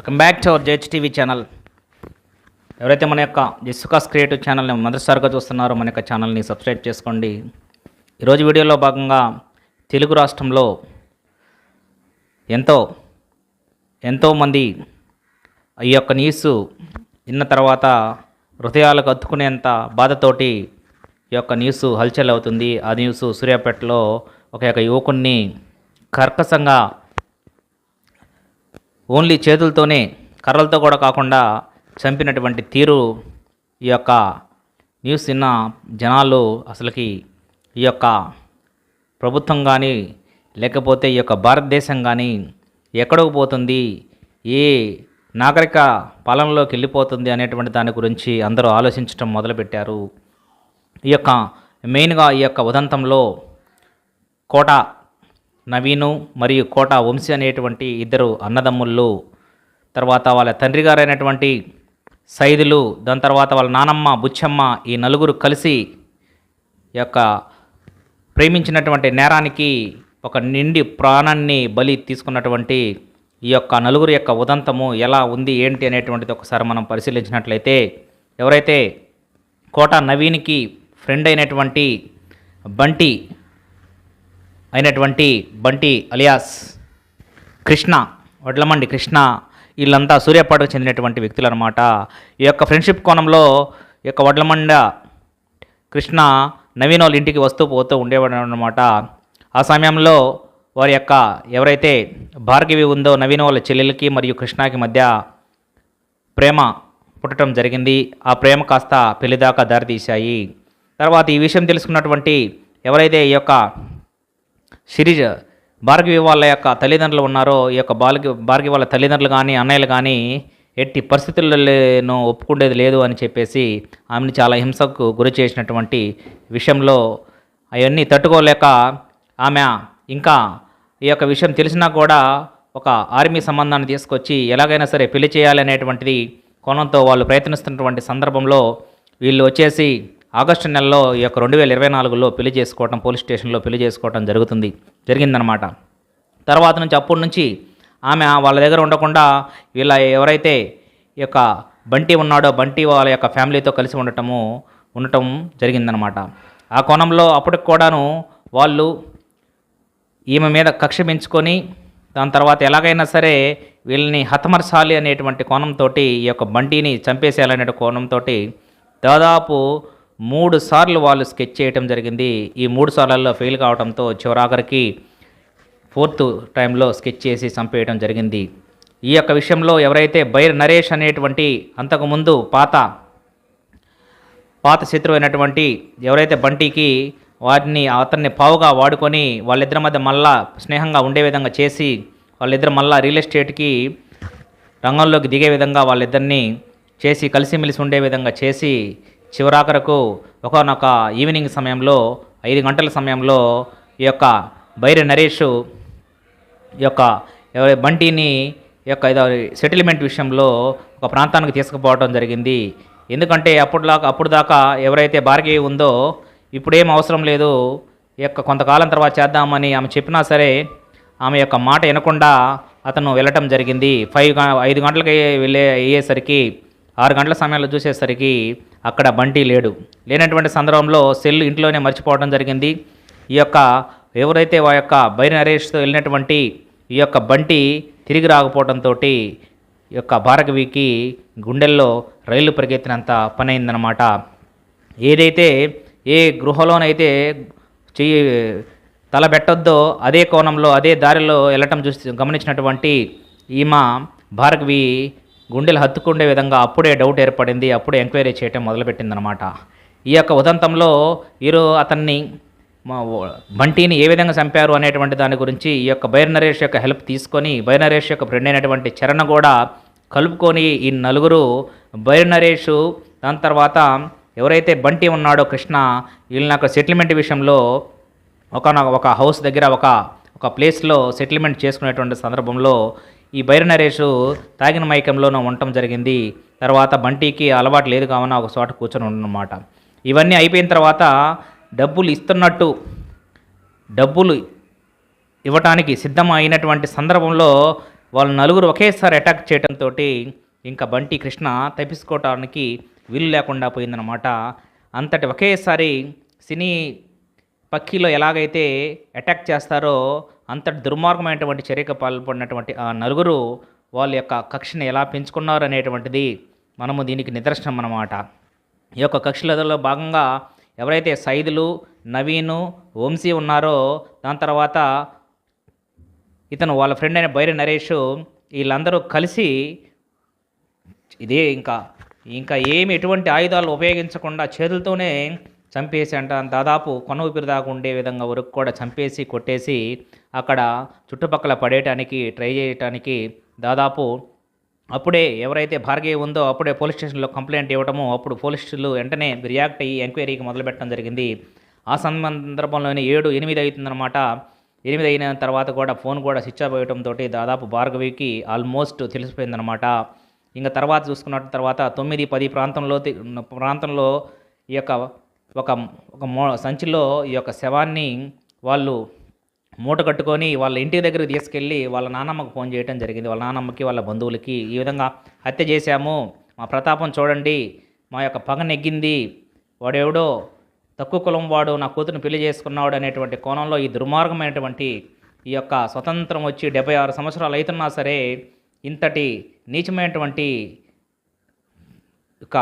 Welcome back to our JH TV channel. ఎవరైతే మన యొక్క జిస్సుకాస్ క్రియేటివ్ ఛానల్ని మొదటిసారిగా చూస్తున్నారో మన యొక్క ఛానల్ని సబ్స్క్రైబ్ చేసుకోండి. ఈరోజు వీడియోలో భాగంగా తెలుగు రాష్ట్రంలో ఎంతో ఎంతోమంది ఈ యొక్క న్యూస్ విన్న తర్వాత హృదయాలకు అత్తుకునేంత బాధతోటి ఈ యొక్క న్యూస్ హల్చల్ అవుతుంది. ఆ న్యూస్ సూర్యాపేటలో ఒక యొక్క యువకుణ్ణి కర్కశంగా ఓన్లీ చేతులతోనే కర్రలతో కూడా కాకుండా చంపినటువంటి తీరు ఈ యొక్క న్యూస్ విన్న జనాలు అసలుకి ఈ యొక్క ప్రభుత్వం కానీ లేకపోతే ఈ యొక్క భారతదేశం కానీ ఎక్కడకు పోతుంది ఏ నాగరిక పాలనలోకి వెళ్ళిపోతుంది అనేటువంటి దాని గురించి అందరూ ఆలోచించడం మొదలుపెట్టారు. ఈ యొక్క మెయిన్గా ఈ యొక్క ఉదంతంలో కోట నవీను మరియు కోట వంశీ అనేటువంటి ఇద్దరు అన్నదమ్ముళ్ళు తర్వాత వాళ్ళ తండ్రి గారైనటువంటి సైదులు దాని తర్వాత వాళ్ళ నానమ్మ బుచ్చమ్మ ఈ నలుగురు కలిసి ఈ యొక్క ప్రేమించినటువంటి నేరానికి ఒక నిండి ప్రాణాన్ని బలి తీసుకున్నటువంటి ఈ యొక్క నలుగురు యొక్క ఉదంతము ఎలా ఉంది ఏంటి అనేటువంటిది ఒకసారి మనం పరిశీలించినట్లయితే ఎవరైతే కోట నవీన్కి ఫ్రెండ్ అయినటువంటి బంటి అయినటువంటి బంటి అలియాస్ కృష్ణ వడ్లమండి కృష్ణ వీళ్ళంతా సూర్యాపాటకు చెందినటువంటి వ్యక్తులు అనమాట ఈ యొక్క ఫ్రెండ్షిప్ కోణంలో ఈ యొక్క వడ్లమండ కృష్ణ నవీన్ వాళ్ళ ఇంటికి వస్తూ పోతూ ఉండేవాడు అనమాట ఆ సమయంలో వారి యొక్క ఎవరైతే భార్గవి ఉందో నవీన్ వాళ్ళ చెల్లెలకి మరియు కృష్ణకి మధ్య ప్రేమ పుట్టడం జరిగింది. ఆ ప్రేమ కాస్త పెళ్ళిదాకా దారితీశాయి. తర్వాత ఈ విషయం తెలుసుకున్నటువంటి ఎవరైతే ఈ యొక్క సిరిజ్ భార్గవి వాళ్ళ యొక్క తల్లిదండ్రులు ఉన్నారో ఈ యొక్క బాలకి భార్గవి వాళ్ళ తల్లిదండ్రులు కానీ అన్నయ్యలు కానీ ఎట్టి పరిస్థితులను ఒప్పుకుండేది లేదు అని చెప్పేసి ఆమెను చాలా హింసకు గురి చేసినటువంటి విషయంలో అవన్నీ తట్టుకోలేక ఆమె ఇంకా ఈ యొక్క విషయం తెలిసినా కూడా ఒక ఆర్మీ సంబంధాన్ని తీసుకొచ్చి ఎలాగైనా సరే పెళ్ళి చేయాలి అనేటువంటిది కోణంతో వాళ్ళు ప్రయత్నిస్తున్నటువంటి సందర్భంలో వీళ్ళు వచ్చేసి ఆగస్టు నెలలో ఈ యొక్క రెండు వేల ఇరవై నాలుగులో పెళ్ళి చేసుకోవటం పోలీస్ స్టేషన్లో పెళ్ళి చేసుకోవటం జరుగుతుంది జరిగిందనమాట తర్వాత నుంచి అప్పటి నుంచి ఆమె వాళ్ళ దగ్గర ఉండకుండా వీళ్ళ ఎవరైతే ఈ యొక్క బంటి ఉన్నాడో బంటి వాళ్ళ యొక్క ఫ్యామిలీతో కలిసి ఉండటము ఉండటం జరిగిందనమాట ఆ కోణంలో అప్పటికి కూడాను వాళ్ళు ఈమె మీద కక్ష పెంచుకొని దాని తర్వాత ఎలాగైనా సరే వీళ్ళని హతమర్చాలి అనేటువంటి కోణంతో ఈ యొక్క బంటిని చంపేసేయాలనే కోణంతో దాదాపు మూడు సార్లు వాళ్ళు స్కెచ్ చేయటం జరిగింది. ఈ మూడు సార్లలో ఫెయిల్ కావడంతో చివరాఖరికి ఫోర్త్ టైంలో స్కెచ్ చేసి చంపేయడం జరిగింది. ఈ యొక్క విషయంలో ఎవరైతే బైర్ నరేష్ అనేటువంటి అంతకుముందు పాత పాత శత్రువు అయినటువంటి ఎవరైతే బంటికి వాటిని అతన్ని పావుగా వాడుకొని వాళ్ళిద్దరి మధ్య మళ్ళా స్నేహంగా ఉండే విధంగా చేసి వాళ్ళిద్దరు మళ్ళా రియల్ ఎస్టేట్కి రంగంలోకి దిగే విధంగా వాళ్ళిద్దరిని చేసి కలిసిమెలిసి ఉండే విధంగా చేసి చివరాఖరకు ఒకనొక ఈవినింగ్ సమయంలో ఐదు గంటల సమయంలో ఈ యొక్క బైరి నరేష్ ఈ యొక్క బంటిని ఈ యొక్క ఏదో సెటిల్మెంట్ విషయంలో ఒక ప్రాంతానికి తీసుకుపోవడం జరిగింది. ఎందుకంటే అప్పుడులాగా అప్పుడు దాకా ఎవరైతే భార్గవి ఉందో ఇప్పుడేం అవసరం లేదు. ఈ యొక్క కొంతకాలం తర్వాత చేద్దామని ఆమె చెప్పినా సరే ఆమె యొక్క మాట వినకుండా అతను వెళ్ళటం జరిగింది. ఫైవ్ ఐదు గంటలకి వెళ్ళే అయ్యేసరికి ఆరు గంటల సమయంలో చూసేసరికి అక్కడ బంటి లేడు. లేనటువంటి సందర్భంలో సెల్ ఇంట్లోనే మర్చిపోవడం జరిగింది. ఈ యొక్క ఎవరైతే వా యొక్క బైరి నరేష్తో వెళ్ళినటువంటి ఈ యొక్క బంటి తిరిగి రాకపోవడంతో ఈ యొక్క భార్గవికి గుండెల్లో రైలు పరిగెత్తినంత పని అయిందనమాట ఏదైతే ఏ గృహలోనైతే చెయ్యి తల పెట్టొద్దో అదే కోణంలో అదే దారిలో వెళ్ళటం చూసి గమనించినటువంటి ఈమె భార్గవి గుండెలు హత్తుకుండే విధంగా అప్పుడే డౌట్ ఏర్పడింది అప్పుడే ఎంక్వైరీ చేయటం మొదలుపెట్టిందనమాట ఈ యొక్క ఉదంతంలో వీరు అతన్ని మా బంటిని ఏ విధంగా చంపారు అనేటువంటి దాని గురించి ఈ యొక్క బైర్ నరేష్ యొక్క హెల్ప్ తీసుకొని బైర్ నరేష్ యొక్క ఫ్రెండ్ అయినటువంటి చరణ్ కూడా కలుపుకొని ఈ నలుగురు బైర్ నరేష్ దాని తర్వాత ఎవరైతే బంటి ఉన్నాడో కృష్ణ వీళ్ళని అక్కడ సెటిల్మెంట్ విషయంలో ఒక ఒక హౌస్ దగ్గర ఒక ఒక ప్లేస్లో సెటిల్మెంట్ చేసుకునేటువంటి సందర్భంలో ఈ బైర నరేష్ తాగిన మైకంలోనూ ఉండటం జరిగింది. తర్వాత బంటికి అలవాటు లేదు కావున ఒక చోట కూర్చొని ఉండనమాట ఇవన్నీ అయిపోయిన తర్వాత డబ్బులు ఇస్తున్నట్టు డబ్బులు ఇవ్వటానికి సిద్ధం అయినటువంటి సందర్భంలో వాళ్ళు నలుగురు ఒకేసారి అటాక్ చేయడంతో ఇంకా బంటి కృష్ణ తప్పించుకోవటానికి వీలు లేకుండా పోయిందనమాట అంతటి ఒకేసారి సినీ పక్కీలో ఎలాగైతే అటాక్ చేస్తారో అంతటి దుర్మార్గమైనటువంటి చర్యకు పాల్పడినటువంటి ఆ నలుగురు వాళ్ళ యొక్క కక్షని ఎలా పెంచుకున్నారు అనేటువంటిది మనము దీనికి నిదర్శనం అన్నమాట. ఈ యొక్క కక్షలలో భాగంగా ఎవరైతే సైదులు నవీను వంశీ ఉన్నారో దాని తర్వాత ఇతను వాళ్ళ ఫ్రెండ్ అయిన బైరి నరేష్ వీళ్ళందరూ కలిసి ఇదే ఇంకా ఇంకా ఏమి ఎటువంటి ఆయుధాలు ఉపయోగించకుండా చేతులతోనే చంపేసి అంట దాదాపు కొన ఊపిరి దాకా ఉండే విధంగా వరకు కూడా చంపేసి కొట్టేసి అక్కడ చుట్టుపక్కల పడేయటానికి ట్రై చేయటానికి దాదాపు అప్పుడే ఎవరైతే భార్గవి ఉందో అప్పుడే పోలీస్ స్టేషన్లో కంప్లైంట్ ఇవ్వటము అప్పుడు పోలీసులు వెంటనే రియాక్ట్ అయ్యి ఎంక్వైరీకి మొదలుపెట్టడం జరిగింది. ఆ సందర్భంలోనే ఏడు ఎనిమిది అవుతుందన్నమాట. ఎనిమిది అయిన తర్వాత కూడా ఫోన్ కూడా స్విచ్ ఆఫ్ అవ్వడంతో దాదాపు భార్గవికి ఆల్మోస్ట్ తెలిసిపోయిందనమాట ఇంకా తర్వాత చూసుకున్న తర్వాత తొమ్మిది పది ప్రాంతంలో ప్రాంతంలో ఈ యొక్క ఒక ఒక మో సంచిలో ఈ యొక్క శవాన్ని వాళ్ళు మూట కట్టుకొని వాళ్ళ ఇంటి దగ్గర తీసుకెళ్ళి వాళ్ళ నాన్నమ్మకు ఫోన్ చేయడం జరిగింది. వాళ్ళ నాన్నమ్మకి వాళ్ళ బంధువులకి ఈ విధంగా హత్య చేశాము. మా ప్రతాపం చూడండి మా యొక్క పగ నెగ్గింది. వాడెవడో తక్కువ కులం వాడు నా కూతురుని పెళ్ళి చేసుకున్నాడు అనేటువంటి కోణంలో ఈ దుర్మార్గమైనటువంటి ఈ యొక్క స్వతంత్రం వచ్చి డెబ్బై ఆరు సంవత్సరాలు అవుతున్నా సరే ఇంతటి నీచమైనటువంటి యొక్క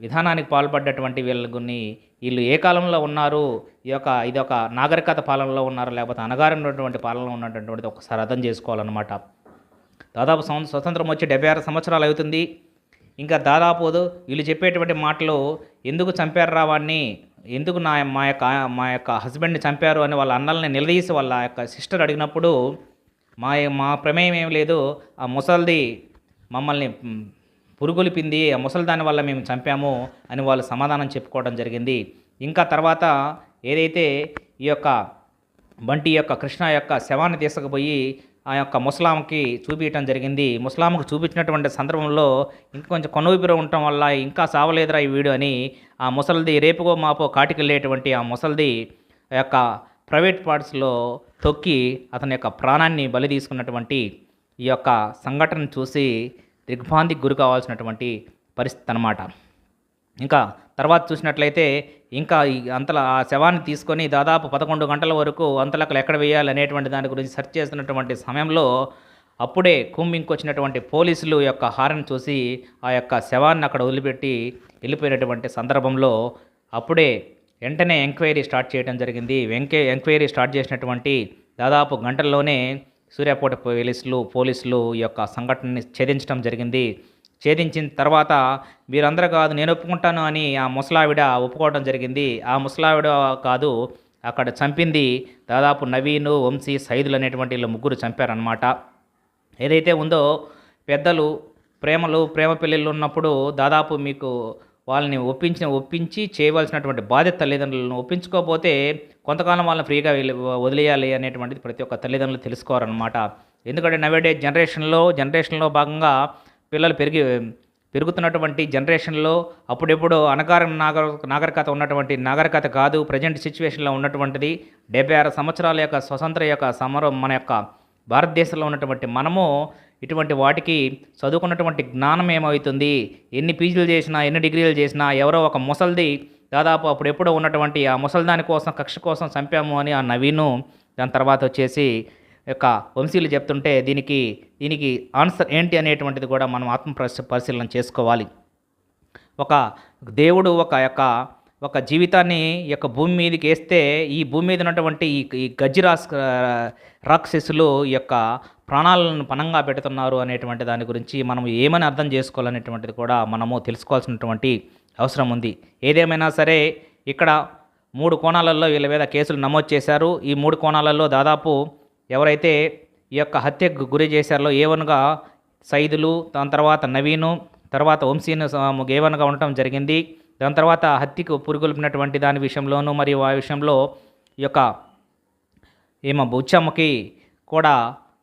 విధానానికి పాల్పడ్డటువంటి వీళ్ళని వీళ్ళు ఏ కాలంలో ఉన్నారు? ఈ యొక్క ఇది ఒక నాగరికత పాలనలో ఉన్నారు? లేకపోతే అనగారినటువంటి పాలనలో ఉన్నటువంటిది ఒకసారి అర్థం చేసుకోవాలన్నమాట. దాదాపు స్వతంత్రం వచ్చి డెబ్బై ఆరు సంవత్సరాలు అవుతుంది. ఇంకా దాదాపు వీళ్ళు చెప్పేటువంటి మాటలు ఎందుకు చంపారు రా వాడిని ఎందుకు నా మా యొక్క మా యొక్క హస్బెండ్ని చంపారు అని వాళ్ళ అన్నల్ని నిలదీసి వాళ్ళ యొక్క సిస్టర్ అడిగినప్పుడు మా మా ప్రమేయం ఏం లేదు. ఆ ముసల్ది మమ్మల్ని పురుగొలిపింది ఆ ముసలిదాని వల్ల మేము చంపాము అని వాళ్ళు సమాధానం చెప్పుకోవడం జరిగింది. ఇంకా తర్వాత ఏదైతే ఈ యొక్క బంటి యొక్క కృష్ణ యొక్క శవాన్ని తీసుకుపోయి ఆ యొక్క ముసలాంకి చూపించడం జరిగింది. ముసలాంకు చూపించినటువంటి సందర్భంలో ఇంకా కొంచెం కొనువిపిర ఉండటం వల్ల ఇంకా సావలేదురా ఈ వీడియో అని ఆ ముసలిది రేపుగో మాపో కాటికెళ్ళేటువంటి ఆ ముసలిది ఆ యొక్క ప్రైవేట్ పార్ట్స్లో తొక్కి అతని యొక్క ప్రాణాన్ని బలి తీసుకున్నటువంటి ఈ యొక్క సంఘటన చూసి దిగ్భ్రాంతికి గురి కావాల్సినటువంటి పరిస్థితి అన్నమాట. ఇంకా తర్వాత చూసినట్లయితే ఇంకా ఈ అంతల ఆ శవాన్ని తీసుకొని దాదాపు పదకొండు గంటల వరకు అంతలకలు ఎక్కడ వేయాలి అనేటువంటి దాని గురించి సెర్చ్ చేస్తున్నటువంటి సమయంలో అప్పుడే కుమ్మింకి వచ్చినటువంటి పోలీసులు యొక్క హారన్ చూసి ఆ యొక్క శవాన్ని అక్కడ వదిలిపెట్టి వెళ్ళిపోయినటువంటి సందర్భంలో అప్పుడే వెంటనే ఎంక్వైరీ స్టార్ట్ చేయడం జరిగింది. వెంకే ఎంక్వైరీ స్టార్ట్ చేసినటువంటి దాదాపు గంటల్లోనే సూర్యాపేట పోలీసులు పోలీసులు ఈ యొక్క సంఘటనని ఛేదించడం జరిగింది. ఛేదించిన తర్వాత మీరందరూ కాదు నేను ఒప్పుకుంటాను అని ఆ ముసలావిడ ఒప్పుకోవడం జరిగింది. ఆ ముసలావిడ కాదు అక్కడ చంపింది దాదాపు నవీను వంశీ సైదులు అనేటువంటి వీళ్ళు ముగ్గురు చంపారనమాట ఏదైతే ఉందో పెద్దలు ప్రేమలు ప్రేమ పెళ్ళిళ్ళు ఉన్నప్పుడు దాదాపు మీకు వాళ్ళని ఒప్పించి ఒప్పించి చేయవలసినటువంటి బాధ్యత తల్లిదండ్రులను ఒప్పించుకోకపోతే కొంతకాలం వాళ్ళని ఫ్రీగా వదిలేయాలి అనేటువంటిది ప్రతి ఒక్క తల్లిదండ్రులు తెలుసుకోవాలన్నమాట ఎందుకంటే నవేడే జనరేషన్లో జనరేషన్లో భాగంగా పిల్లలు పెరిగి పెరుగుతున్నటువంటి జనరేషన్లో అప్పుడెప్పుడు అనగారం నాగర నాగరికత ఉన్నటువంటి నాగరికత కాదు ప్రజెంట్ సిచ్యువేషన్లో ఉన్నటువంటిది డెబ్బై ఆరు సంవత్సరాల యొక్క స్వతంత్ర యొక్క సమరం మన యొక్క భారతదేశంలో ఉన్నటువంటి మనము ఇటువంటి వాటికి చదువుకున్నటువంటి జ్ఞానం ఏమవుతుంది? ఎన్ని పీజీలు చేసినా ఎన్ని డిగ్రీలు చేసినా ఎవరో ఒక ముసల్ది దాదాపు అప్పుడు ఎప్పుడో ఉన్నటువంటి ఆ ముసల్దాని కోసం కక్ష కోసం చంపాము అని ఆ నవీను దాని తర్వాత వచ్చేసి యొక్క వంశీలు చెప్తుంటే దీనికి దీనికి ఆన్సర్ ఏంటి అనేటువంటిది కూడా మనం ఆత్మ పరిశీలన చేసుకోవాలి. ఒక దేవుడు ఒక యొక్క ఒక జీవితాన్ని యొక్క భూమి మీదకి వేస్తే ఈ భూమి మీద ఉన్నటువంటి ఈ ఈ గజ్జిరాస్ రాక్షసులు ఈ యొక్క ప్రాణాలను పణంగా పెడుతున్నారు అనేటువంటి దాని గురించి మనం ఏమని అర్థం చేసుకోవాలనేటువంటిది కూడా మనము తెలుసుకోవాల్సినటువంటి అవసరం ఉంది. ఏదేమైనా సరే ఇక్కడ మూడు కోణాలలో వీళ్ళ మీద కేసులు నమోదు చేశారు. ఈ మూడు కోణాలలో దాదాపు ఎవరైతే ఈ యొక్క హత్యకు గురి చేశారో ఏవన్గా సైదులు దాని తర్వాత నవీను తర్వాత వంశీను ఏవన్గా ఉండటం జరిగింది. దాని తర్వాత హత్యకు పురుగొల్పినటువంటి దాని విషయంలోనూ మరియు ఆ విషయంలో ఈ యొక్క ఏమో బుచ్చమ్మకి కూడా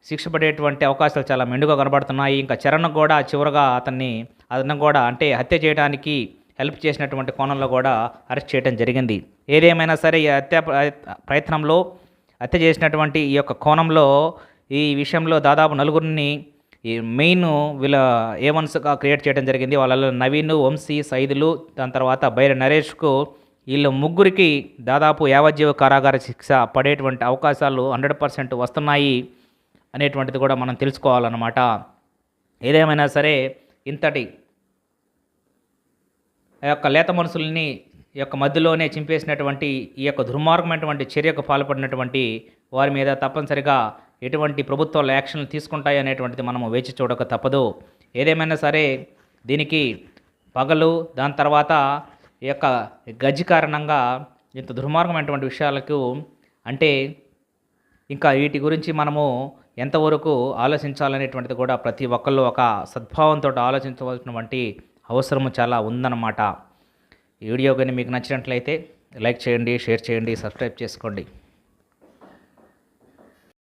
శిక్ష పడేటువంటి అవకాశాలు చాలా మెండుగా కనబడుతున్నాయి. ఇంకా చరణ్ కూడా చివరగా అతన్ని అతను కూడా అంటే హత్య చేయడానికి హెల్ప్ చేసినటువంటి కోణంలో కూడా అరెస్ట్ చేయడం జరిగింది. ఏదేమైనా సరే ఈ హత్య ప్రయత్నంలో హత్య చేసినటువంటి ఈ యొక్క కోణంలో ఈ విషయంలో దాదాపు నలుగురిని ఈ మెయిన్ వీళ్ళ ఏ క్రియేట్ చేయడం జరిగింది వాళ్ళలో నవీన్ వంశీ సైదులు దాని తర్వాత బైర నరేష్కు వీళ్ళ ముగ్గురికి దాదాపు యావజ్జీవ కారాగార శిక్ష పడేటువంటి అవకాశాలు హండ్రెడ్ పర్సెంట్ వస్తున్నాయి అనేటువంటిది కూడా మనం తెలుసుకోవాలన్నమాట. ఏదేమైనా సరే ఇంతటి ఆ యొక్క లేత మనుషుల్ని ఈ యొక్క మధ్యలోనే చింపేసినటువంటి ఈ యొక్క దుర్మార్గమైనటువంటి చర్యకు పాల్పడినటువంటి వారి మీద తప్పనిసరిగా ఎటువంటి ప్రభుత్వాలు యాక్షన్లు తీసుకుంటాయి అనేటువంటిది మనము వేచి చూడక తప్పదు. ఏదేమైనా సరే దీనికి పగలు దాని తర్వాత ఈ యొక్క గజ్జి కారణంగా ఇంత దుర్మార్గమైనటువంటి విషయాలకు అంటే ఇంకా వీటి గురించి మనము ఎంతవరకు ఆలోచించాలనేటువంటిది కూడా ప్రతి ఒక్కళ్ళు ఒక సద్భావంతో ఆలోచించవలసినటువంటి అవసరము చాలా ఉందన్నమాట. ఈ వీడియో కానీ మీకు నచ్చినట్లయితే లైక్ చేయండి షేర్ చేయండి సబ్స్క్రైబ్ చేసుకోండి.